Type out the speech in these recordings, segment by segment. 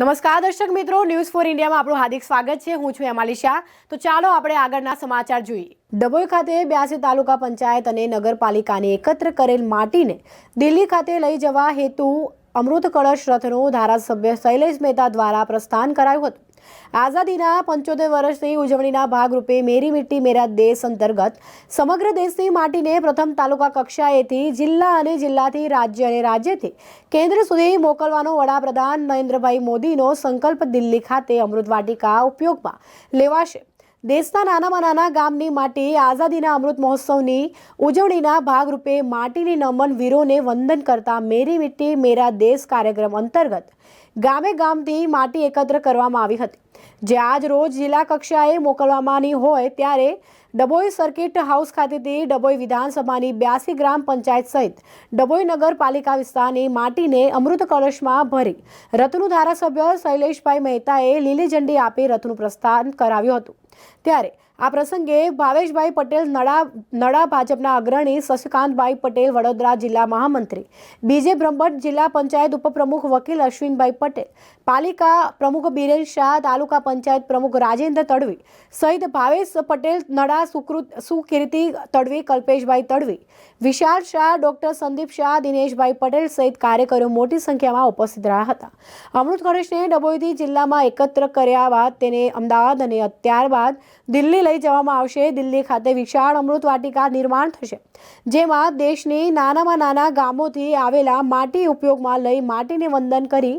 નમસ્કાર દર્શક મિત્રો ન્યૂઝ ફોર ઇન્ડિયામાં આપણું હાર્દિક સ્વાગત છે. હું છું એમાલી શાહ. તો ચાલો આપણે આગળના સમાચાર જોઈએ. ડભોઈ ખાતે બ્યાસી તાલુકા પંચાયત અને નગરપાલિકાને એકત્ર કરેલ માટીને દિલ્હી ખાતે લઈ જવા હેતુ અમૃત કળશ રથનું ધારાસભ્ય શૈલેષ મહેતા દ્વારા પ્રસ્થાન કરાયું હતું. આઝાદીના પંચોતેર વર્ષની ઉજવણીના ભાગરૂપે મેરી મિટ્ટી મેરા દેશ અંતર્ગત સમગ્ર દેશની માટીને પ્રથમ તાલુકા કક્ષાએથી જિલ્લા અને જિલ્લાથી રાજ્ય અને રાજ્યથી કેન્દ્ર સુધી મોકલવાનો વડાપ્રધાન નરેન્દ્રભાઈ મોદીનો સંકલ્પ દિલ્હી ખાતે અમૃત વાટિકા ઉપયોગમાં લેવાશે. દેશના નાનામાં નાના ગામની માટી આઝાદીના અમૃત મહોત્સવની ઉજવણીના ભાગરૂપે માટીની નમન વીરોને વંદન કરતા મેરી મિટ્ટી મેરા દેશ કાર્યક્રમ અંતર્ગત ગામે ગામથી માટી એકત્ર કરવામાં આવી હતી. જે આજ રોજ જિલ્લા કક્ષાએ મોકલવામાંની હોય ત્યારે ડભોઈ સર્કિટ હાઉસ ખાતેથી ડભોઈ વિધાનસભાની બ્યાસી ગ્રામ પંચાયત સહિત ડભોઈ નગરપાલિકા વિસ્તારની માટીને અમૃત કળશમાં ભરી રથનું ધારાસભ્ય શૈલેષભાઈ મહેતાએ લીલી ઝંડી આપી રથનું પ્રસ્થાન કરાવ્યું હતું. ત્યારે આ પ્રસંગે ભાવેશભાઈ પટેલ નડા નડા ભાજપના અગ્રણી, શશિકાંતભાઈ પટેલ વડોદરા જિલ્લા મહામંત્રી, બીજે બ્રહ્મભટ્ટ જિલ્લા પંચાયત ઉપપ્રમુખ વકીલ અશ્વિનભાઈ પટેલ, પાલિકા પ્રમુખ બિરેન શાહ, તાલુકા પંચાયત પ્રમુખ રાજેન્દ્ર તડવી, સહિત ભાવેશ પટેલ, નડા સુકૃત સુકીર્તિ તડવી, કલ્પેશભાઈ તડવી, વિશાલ શાહ, ડોક્ટર સંદીપ શાહ, દિનેશભાઈ પટેલ સહિત કાર્યકરો મોટી સંખ્યામાં ઉપસ્થિત રહ્યા હતા. અમૃત ગણેશને ડભોઈથી જિલ્લામાં એકત્ર કર્યા બાદ તેને અમદાવાદ અને ત્યારબાદ દિલ્હી લઈ જવામાં આવશે. દિલ્હી ખાતે વિશાળ અમૃત વાટિકા નિર્માણ થશે, જેમાં દેશની નાનામાં નાના ગામોથી આવેલા માટી ઉપયોગમાં લઈ માટીને વંદન કરી,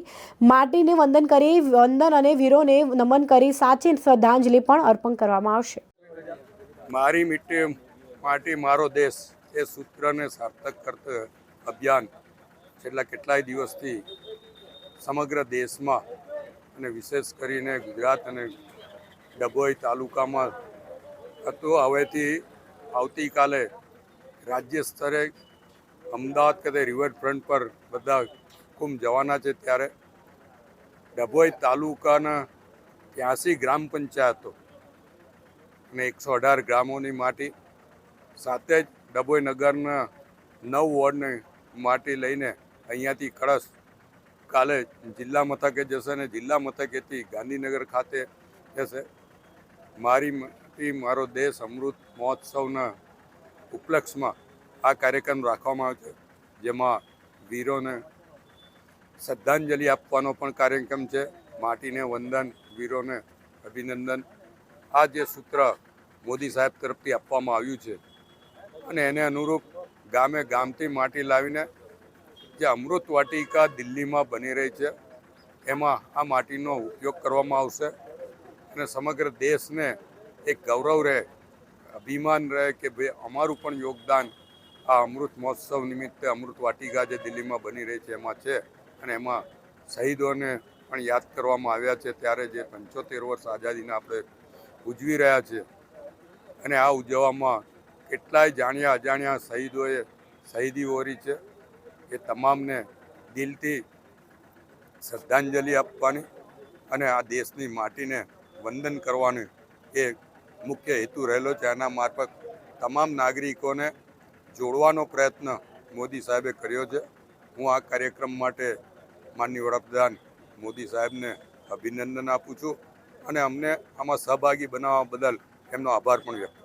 માટીને વંદન કરી, વંદન અને વીરોને નમન કરી સાચી શ્રદ્ધાંજલિ પણ અર્પણ કરવામાં આવશે. મારી મિટ્ટી માટી મારો દેશ, એ સૂત્રને સાર્થક કરતું અભિયાન છેલ્લા કેટલાય દિવસથી સમગ્ર દેશમાં અને વિશેષ કરીને ગુજરાત અને ડભોઈ તાલુકામાં હતું. હવેથી આવતીકાલે રાજ્ય સ્તરે અમદાવાદ ખાતે રિવરફ્રન્ટ પર બધા કુંભ જવાના છે. ત્યારે ડભોઈ તાલુકાના ત્યાંસી ગ્રામ પંચાયતો અને એકસો અઢાર ગ્રામોની માટી સાથે જ ડભોઈ નગરના નવ વોર્ડની માટી લઈને અહીંયાથી કળશ કાલે જિલ્લા મથકે જશે અને જિલ્લા મથકેથી ગાંધીનગર ખાતે જશે. મારી માટી મારો દેશ અમૃત મહોત્સવના ઉપલક્ષમાં આ કાર્યક્રમ રાખવામાં આવ્યો છે, જેમાં વીરોને શ્રદ્ધાંજલિ આપવાનો પણ કાર્યક્રમ છે. માટીને વંદન, વીરોને અભિનંદન. આ જે સૂત્ર મોદી સાહેબ તરફથી આપવામાં આવ્યું છે અને એને અનુરૂપ ગામે ગામથી માટી લાવીને જે અમૃત વાટિકા દિલ્હીમાં બની રહી છે, એમાં આ માટીનો ઉપયોગ કરવામાં આવશે અને સમગ્ર દેશને એક ગૌરવ રહે, અભિમાન રહે કે ભાઈ અમારું પણ યોગદાન આ અમૃત મહોત્સવ નિમિત્તે અમૃત વાટિકા જે દિલ્હીમાં બની રહી છે, એમાં છે. અને એમાં શહીદોને પણ યાદ કરવામાં આવ્યા છે ત્યારે જે પંચોતેર વર્ષ આઝાદીને આપણે ઉજવી રહ્યા છીએ અને આ ઉજવવામાં કેટલાય જાણ્યા અજાણ્યા શહીદોએ શહીદી ઓરી છે. એ તમામને દિલથી શ્રદ્ધાંજલિ આપવાની અને આ દેશની માટીને વંદન કરવાની એ મુખ્ય હેતુ રહેલો છે. આના મારફત તમામ નાગરિકોને જોડવાનો પ્રયત્ન મોદી સાહેબે કર્યો છે. હું આ કાર્યક્રમ માટે માનનીય વડાપ્રધાન મોદી સાહેબને અભિનંદન આપું છું અને અમને આમાં સહભાગી બનાવવા બદલ એમનો આભાર પણ વ્યક્ત